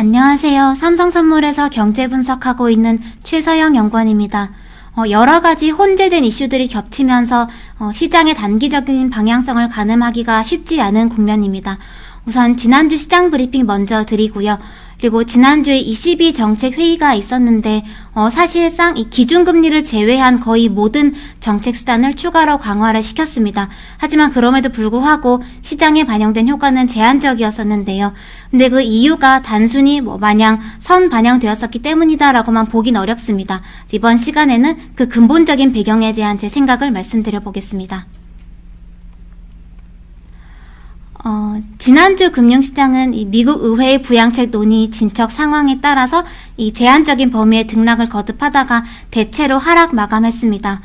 안녕하세요. 삼성선물에서 경제 분석하고 있는 최서영 연구원입니다. 어, 여러 가지 혼재된 이슈들이 겹치면서 어, 시장의 단기적인 방향성을 가늠하기가 쉽지 않은 국면입니다. 우선 지난주 시장 브리핑 먼저 드리고요. 그리고 지난주에 ECB 정책 회의가 있었는데 어, 사실상 이 기준금리를 제외한 거의 모든 정책 수단을 추가로 강화를 시켰습니다. 하지만 그럼에도 불구하고 시장에 반영된 효과는 제한적이었었는데요. 근데 그 이유가 단순히 뭐 마냥 선 반영되었었기 때문이다라고만 보긴 어렵습니다. 이번 시간에는 그 근본적인 배경에 대한 제 생각을 말씀드려 보겠습니다. 어, 지난주 금융시장은 이 미국 의회의 부양책 논의 진척 상황에 따라서 이 제한적인 범위의 등락을 거듭하다가 대체로 하락 마감했습니다.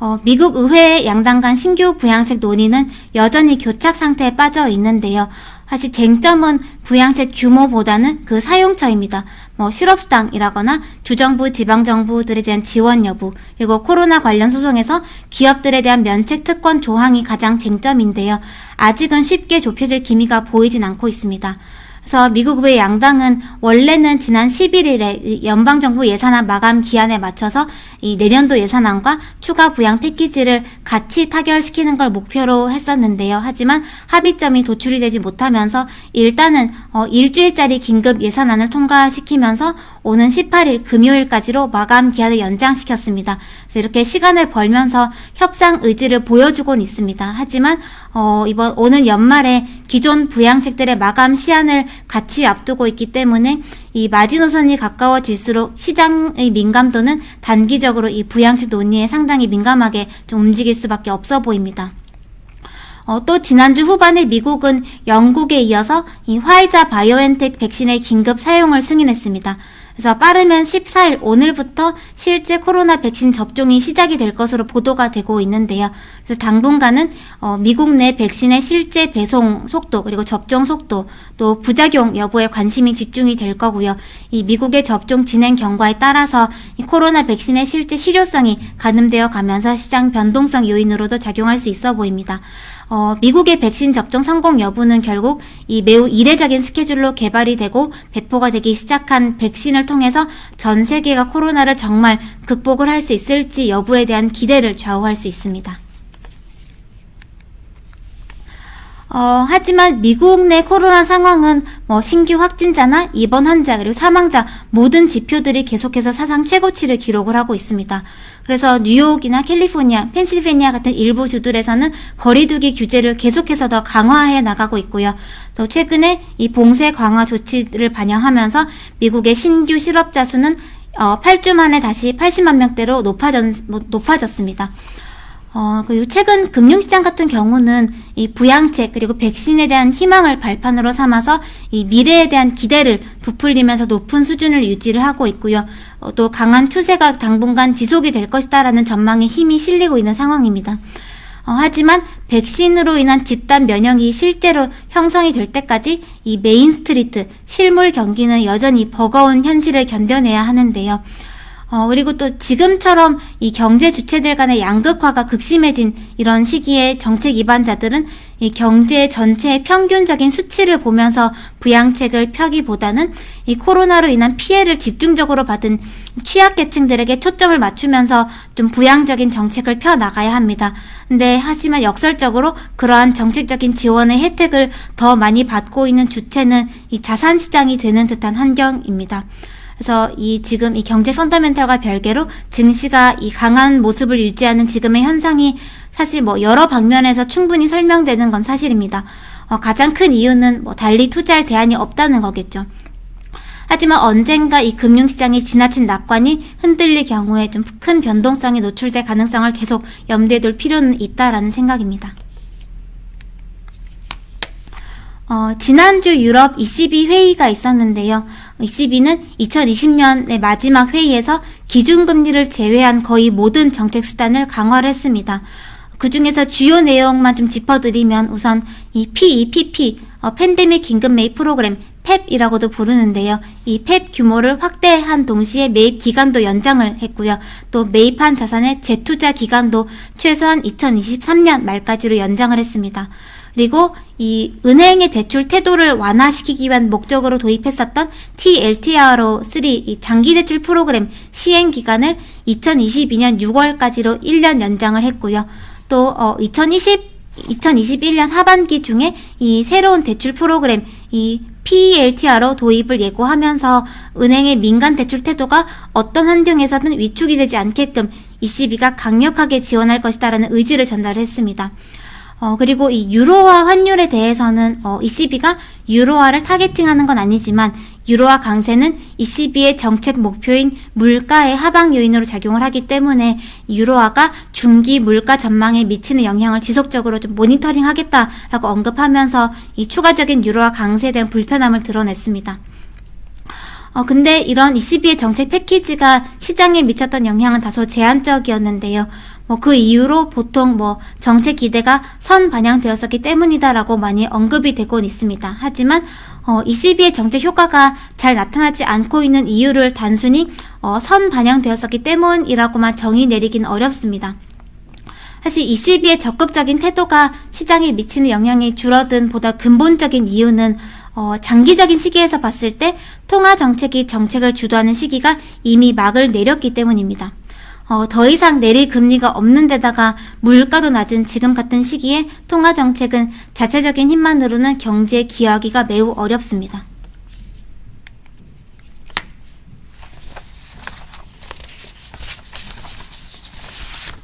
어, 미국 의회 양당 간 신규 부양책 논의는 여전히 교착 상태에 빠져 있는데요. 사실 쟁점은 부양책 규모보다는 그 사용처입니다. 뭐 실업수당이라거나 주정부, 지방정부들에 대한 지원 여부, 그리고 코로나 관련 소송에서 기업들에 대한 면책 특권 조항이 가장 쟁점인데요. 아직은 쉽게 좁혀질 기미가 보이진 않고 있습니다. 그래서 미국 의회 양당은 원래는 지난 11일에 연방정부 예산안 마감 기한에 맞춰서 이 내년도 예산안과 추가 부양 패키지를 같이 타결시키는 걸 목표로 했었는데요. 하지만 합의점이 도출이 되지 못하면서 일단은 어 일주일짜리 긴급 예산안을 통과시키면서 오는 18일 금요일까지로 마감 기한을 연장시켰습니다. 그래서 이렇게 시간을 벌면서 협상 의지를 보여주곤 있습니다. 하지만 어, 이번 오는 연말에 기존 부양책들의 마감 시한을 같이 앞두고 있기 때문에 이 마지노선이 가까워질수록 시장의 민감도는 단기적으로 이 부양책 논의에 상당히 민감하게 좀 움직일 수밖에 없어 보입니다. 어, 또 지난주 후반에 미국은 영국에 이어서 이 화이자 바이오엔텍 백신의 긴급 사용을 승인했습니다. 그래서 빠르면 14일 오늘부터 실제 코로나 백신 접종이 시작이 될 것으로 보도가 되고 있는데요. 그래서 당분간은 어, 미국 내 백신의 실제 배송 속도 그리고 접종 속도 또 부작용 여부에 관심이 집중이 될 거고요. 이 미국의 접종 진행 경과에 따라서 이 코로나 백신의 실제 실효성이 가늠되어 가면서 시장 변동성 요인으로도 작용할 수 있어 보입니다. 어, 미국의 백신 접종 성공 여부는 결국 이 매우 이례적인 스케줄로 개발이 되고 배포가 되기 시작한 백신을 통해서 전 세계가 코로나를 정말 극복을 할 수 있을지 여부에 대한 기대를 좌우할 수 있습니다. 어, 하지만 미국 내 코로나 상황은 뭐 신규 확진자나 입원 환자 그리고 사망자 모든 지표들이 계속해서 사상 최고치를 기록을 하고 있습니다. 그래서 뉴욕이나 캘리포니아, 펜실베니아 같은 일부 주들에서는 거리두기 규제를 계속해서 더 강화해 나가고 있고요. 또 최근에 이 봉쇄 강화 조치를 반영하면서 미국의 신규 실업자 수는 어, 8주 만에 다시 80만 명대로 높아졌, 뭐, 높아졌습니다. 어, 그리고 최근 금융시장 같은 경우는 이 부양책 그리고 백신에 대한 희망을 발판으로 삼아서 이 미래에 대한 기대를 부풀리면서 높은 수준을 유지를 하고 있고요. 어, 또 강한 추세가 당분간 지속이 될 것이다라는 전망에 힘이 실리고 있는 상황입니다. 어, 하지만 백신으로 인한 집단 면역이 실제로 형성이 될 때까지 이 메인 스트리트 실물 경기는 여전히 버거운 현실을 견뎌내야 하는데요. 어, 그리고 또 지금처럼 이 경제 주체들 간의 양극화가 극심해진 이런 시기에 정책 입안자들은 이 경제 전체의 평균적인 수치를 보면서 부양책을 펴기보다는 이 코로나로 인한 피해를 집중적으로 받은 취약계층들에게 초점을 맞추면서 좀 부양적인 정책을 펴 나가야 합니다. 근데 하지만 역설적으로 그러한 정책적인 지원의 혜택을 더 많이 받고 있는 주체는 이 자산 시장이 되는 듯한 환경입니다. 그래서 이 지금 이 경제 펀더멘털과 별개로 증시가 이 강한 모습을 유지하는 지금의 현상이 사실 뭐 여러 방면에서 충분히 설명되는 건 사실입니다. 어, 가장 큰 이유는 뭐 달리 투자할 대안이 없다는 거겠죠. 하지만 언젠가 이 금융시장이 지나친 낙관이 흔들릴 경우에 좀 큰 변동성이 노출될 가능성을 계속 염두에 둘 필요는 있다라는 생각입니다. 어, 지난주 유럽 ECB 회의가 있었는데요. ECB는 2020년의 마지막 회의에서 기준금리를 제외한 거의 모든 정책 수단을 강화를 했습니다. 그 중에서 주요 내용만 좀 짚어드리면 우선 이 PEPP, 어, 팬데믹 긴급 매입 프로그램, 펩이라고도 부르는데요. 이 펩 규모를 확대한 동시에 매입 기간도 연장을 했고요. 또 매입한 자산의 재투자 기간도 최소한 2023년 말까지로 연장을 했습니다. 그리고 이 은행의 대출 태도를 완화시키기 위한 목적으로 도입했었던 TLTRO 3이 장기 대출 프로그램 시행 기간을 2022년 6월까지로 1년 연장을 했고요. 또 어, 2020 2021년 하반기 중에 이 새로운 대출 프로그램 이 PELTR로 도입을 예고하면서 은행의 민간 대출 태도가 어떤 환경에서든 위축이 되지 않게끔 ECB가 강력하게 지원할 것이다라는 의지를 전달했습니다. 어, 그리고 이 유로화 환율에 대해서는 어, ECB가 유로화를 타겟팅하는 건 아니지만 유로화 강세는 ECB의 정책 목표인 물가의 하방 요인으로 작용을 하기 때문에 유로화가 중기 물가 전망에 미치는 영향을 지속적으로 좀 모니터링 하겠다라고 언급하면서 이 추가적인 유로화 강세에 대한 불편함을 드러냈습니다. 어, 근데 이런 ECB의 정책 패키지가 시장에 미쳤던 영향은 다소 제한적이었는데요. 뭐 그 이후로 보통 뭐 정책 기대가 선 반영되었었기 때문이다라고 많이 언급이 되곤 있습니다. 하지만 어, ECB의 정책 효과가 잘 나타나지 않고 있는 이유를 단순히 어, 선 반영되었었기 때문이라고만 정의 내리긴 어렵습니다. 사실 ECB의 적극적인 태도가 시장에 미치는 영향이 줄어든 보다 근본적인 이유는 어, 장기적인 시기에서 봤을 때 통화 정책이 정책을 주도하는 시기가 이미 막을 내렸기 때문입니다. 어, 더 이상 내릴 금리가 없는 데다가 물가도 낮은 지금 같은 시기에 통화 정책은 자체적인 힘만으로는 경제에 기여하기가 매우 어렵습니다.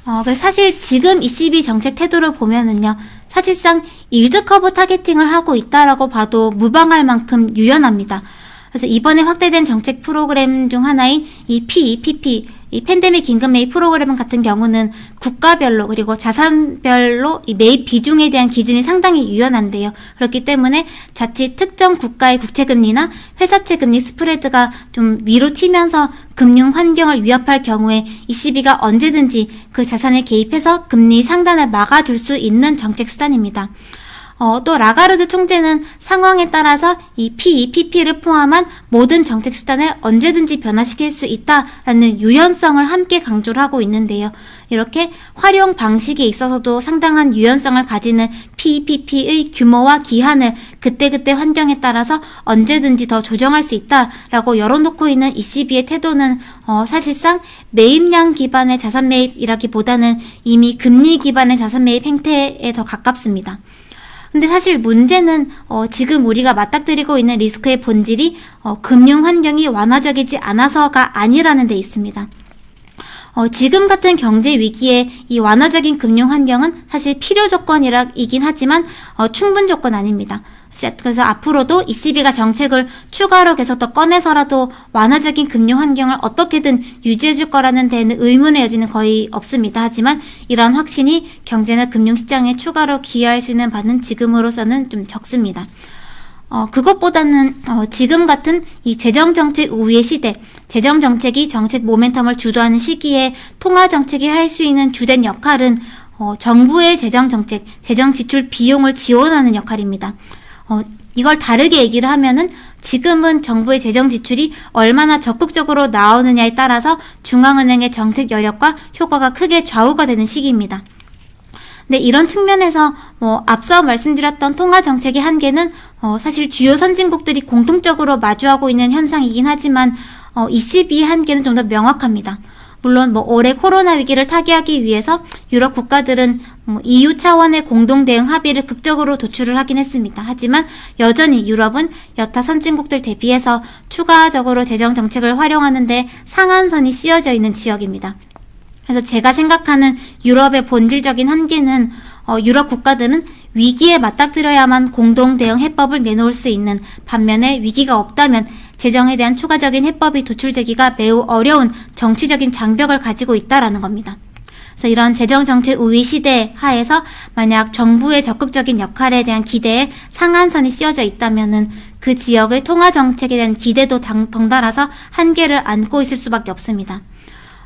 어, 사실 지금 ECB 정책 태도를 보면은요, 사실상 일드 커브 타겟팅을 하고 있다라고 봐도 무방할 만큼 유연합니다. 그래서 이번에 확대된 정책 프로그램 중 하나인 이 PEPP, 이 팬데믹 긴급 매입 프로그램 같은 경우는 국가별로 그리고 자산별로 이 매입 비중에 대한 기준이 상당히 유연한데요. 그렇기 때문에 자칫 특정 국가의 국채금리나 회사채 금리 스프레드가 좀 위로 튀면서 금융 환경을 위협할 경우에 ECB가 언제든지 그 자산에 개입해서 금리 상단을 막아줄 수 있는 정책 수단입니다. 어, 또 라가르드 총재는 상황에 따라서 이 PEPP를 포함한 모든 정책 수단을 언제든지 변화시킬 수 있다라는 유연성을 함께 강조를 하고 있는데요. 이렇게 활용 방식에 있어서도 상당한 유연성을 가지는 PEPP의 규모와 기한을 그때그때 환경에 따라서 언제든지 더 조정할 수 있다라고 열어놓고 있는 ECB의 태도는 어, 사실상 매입량 기반의 자산 매입이라기보다는 이미 금리 기반의 자산 매입 행태에 더 가깝습니다. 근데 사실 문제는 어, 지금 우리가 맞닥뜨리고 있는 리스크의 본질이 어, 금융 환경이 완화적이지 않아서가 아니라는 데 있습니다. 어, 지금 같은 경제 위기에 이 완화적인 금융 환경은 사실 필요 조건이긴 하지만 어, 충분 조건 아닙니다. 그래서 앞으로도 ECB가 정책을 추가로 계속 더 꺼내서라도 완화적인 금융 환경을 어떻게든 유지해줄 거라는 데는 의문의 여지는 거의 없습니다. 하지만 이러한 확신이 경제나 금융 시장에 추가로 기여할 수 있는 바는 지금으로서는 좀 적습니다. 어, 그것보다는 어, 지금 같은 이 재정정책 우위의 시대, 재정정책이 정책 모멘텀을 주도하는 시기에 통화정책이 할 수 있는 주된 역할은 어, 정부의 재정정책, 재정지출 비용을 지원하는 역할입니다. 어, 이걸 다르게 얘기를 하면은 지금은 정부의 재정 지출이 얼마나 적극적으로 나오느냐에 따라서 중앙은행의 정책 여력과 효과가 크게 좌우가 되는 시기입니다. 근데 이런 측면에서 뭐 앞서 말씀드렸던 통화 정책의 한계는 어 사실 주요 선진국들이 공통적으로 마주하고 있는 현상이긴 하지만 어 ECB의 한계는 좀 더 명확합니다. 물론 뭐 올해 코로나 위기를 타개하기 위해서 유럽 국가들은 뭐 EU 차원의 공동 대응 합의를 극적으로 도출을 하긴 했습니다. 하지만 여전히 유럽은 여타 선진국들 대비해서 추가적으로 재정 정책을 활용하는데 상한선이 씌어져 있는 지역입니다. 그래서 제가 생각하는 유럽의 본질적인 한계는 어, 유럽 국가들은 위기에 맞닥뜨려야만 공동 대응 해법을 내놓을 수 있는 반면에 위기가 없다면 재정에 대한 추가적인 해법이 도출되기가 매우 어려운 정치적인 장벽을 가지고 있다라는 겁니다. 그래서 이런 재정 정책 우위 시대 하에서 만약 정부의 적극적인 역할에 대한 기대에 상한선이 씌워져 있다면은 그 지역의 통화 정책에 대한 기대도 덩달아서 한계를 안고 있을 수밖에 없습니다.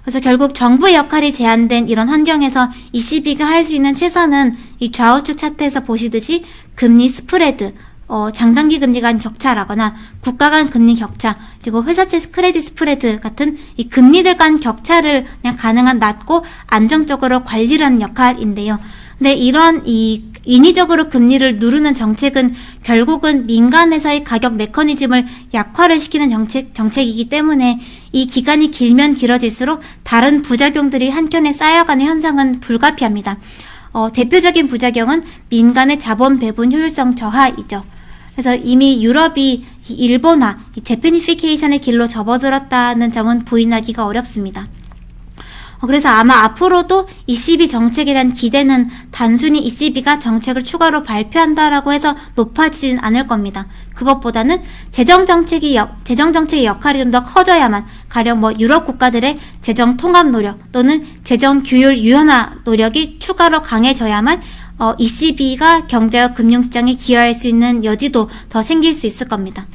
그래서 결국 정부의 역할이 제한된 이런 환경에서 ECB가 할 수 있는 최선은 이 좌우측 차트에서 보시듯이 금리 스프레드, 어, 장단기 금리 간 격차라거나 국가 간 금리 격차, 그리고 회사채 크레딧 스프레드 같은 이 금리들 간 격차를 그냥 가능한 낮고 안정적으로 관리하는 역할인데요. 근데 이런 이 인위적으로 금리를 누르는 정책은 결국은 민간에서의 가격 메커니즘을 약화를 시키는 정책, 정책이기 때문에 이 기간이 길면 길어질수록 다른 부작용들이 한켠에 쌓여가는 현상은 불가피합니다. 어, 대표적인 부작용은 민간의 자본 배분 효율성 저하이죠. 그래서 이미 유럽이 이 일본화, 이 제페니피케이션의 길로 접어들었다는 점은 부인하기가 어렵습니다. 어, 그래서 아마 앞으로도 ECB 정책에 대한 기대는 단순히 ECB가 정책을 추가로 발표한다라고 해서 높아지진 않을 겁니다. 그것보다는 재정 정책이 역, 재정 정책의 역할이 좀 더 커져야만 가령 뭐 유럽 국가들의 재정 통합 노력 또는 재정 규율 유연화 노력이 추가로 강해져야만 어, ECB가 경제와 금융시장에 기여할 수 있는 여지도 더 생길 수 있을 겁니다.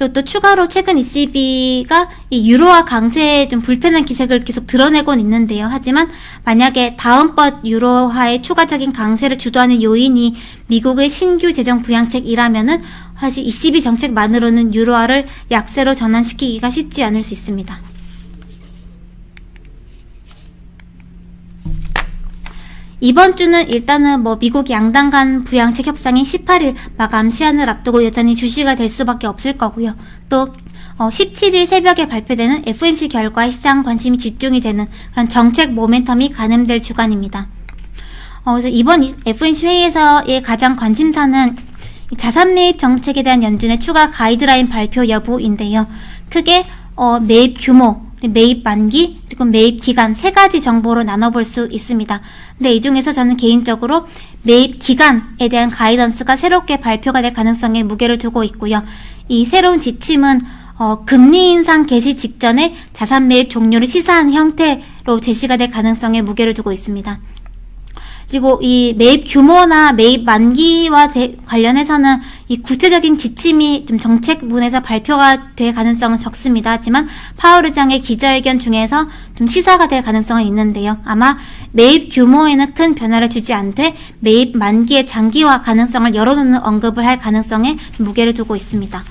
그리고 또 추가로 최근 ECB가 이 유로화 강세에 좀 불편한 기색을 계속 드러내곤 있는데요. 하지만 만약에 다음번 유로화의 추가적인 강세를 주도하는 요인이 미국의 신규 재정 부양책이라면은 사실 ECB 정책만으로는 유로화를 약세로 전환시키기가 쉽지 않을 수 있습니다. 이번 주는 일단은 뭐 미국 양당 간 부양책 협상이 18일 마감 시한을 앞두고 여전히 주시가 될 수밖에 없을 거고요. 또 어, 17일 새벽에 발표되는 FOMC 결과에 시장 관심이 집중이 되는 그런 정책 모멘텀이 가늠될 주간입니다. 어, 그래서 이번 FOMC 회의에서의 가장 관심사는 이 자산 매입 정책에 대한 연준의 추가 가이드라인 발표 여부인데요. 크게 어, 매입 규모, 매입 만기, 그리고 매입 기간 세 가지 정보로 나눠볼 수 있습니다. 근데 이 중에서 저는 개인적으로 매입 기간에 대한 가이던스가 새롭게 발표가 될 가능성에 무게를 두고 있고요. 이 새로운 지침은 어, 금리 인상 개시 직전에 자산 매입 종료를 시사한 형태로 제시가 될 가능성에 무게를 두고 있습니다. 그리고 이 매입 규모나 매입 만기와 대, 관련해서는 이 구체적인 지침이 좀 정책문에서 발표가 될 가능성은 적습니다. 하지만 파월 의장의 기자회견 중에서 좀 시사가 될 가능성은 있는데요. 아마 매입 규모에는 큰 변화를 주지 않되 매입 만기의 장기화 가능성을 열어놓는 언급을 할 가능성에 무게를 두고 있습니다.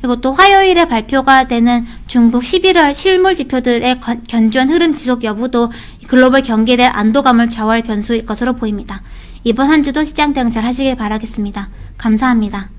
그리고 또 화요일에 발표가 되는 중국 11월 실물 지표들의 견조한 흐름 지속 여부도 글로벌 경기에 대한 안도감을 좌우할 변수일 것으로 보입니다. 이번 한 주도 시장 대응 잘 하시길 바라겠습니다. 감사합니다.